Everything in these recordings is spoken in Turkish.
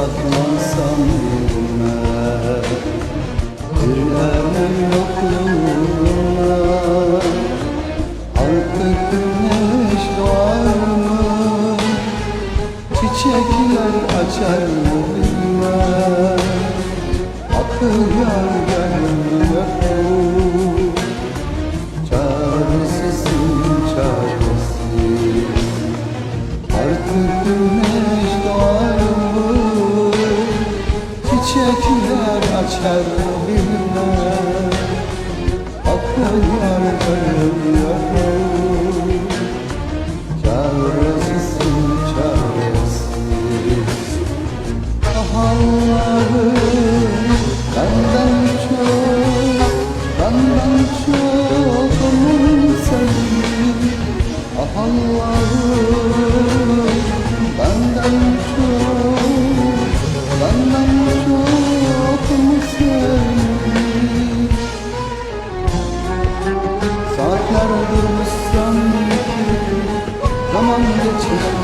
katlansam bilmem Bir elem yokluğuna Artık güneş doğar mı? Çiçekler açar mı? Şokumun senin Ah Allah'ım Benden çok Benden çok mu senin Saatler durmuş Zaman geçmiş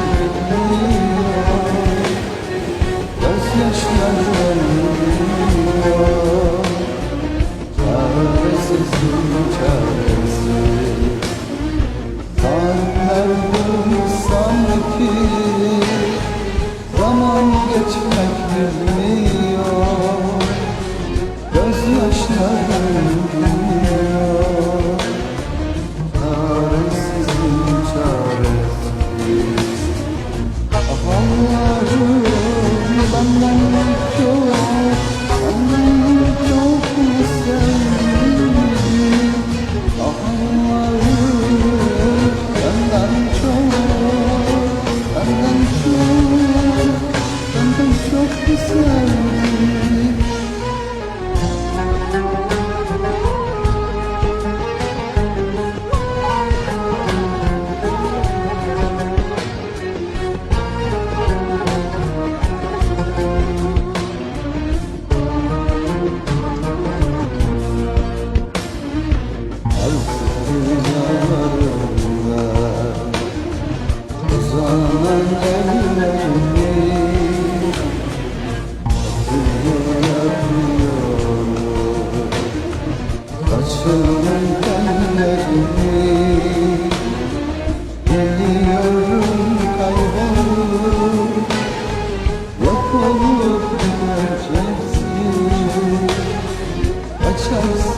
Olup giderceksin Açarsın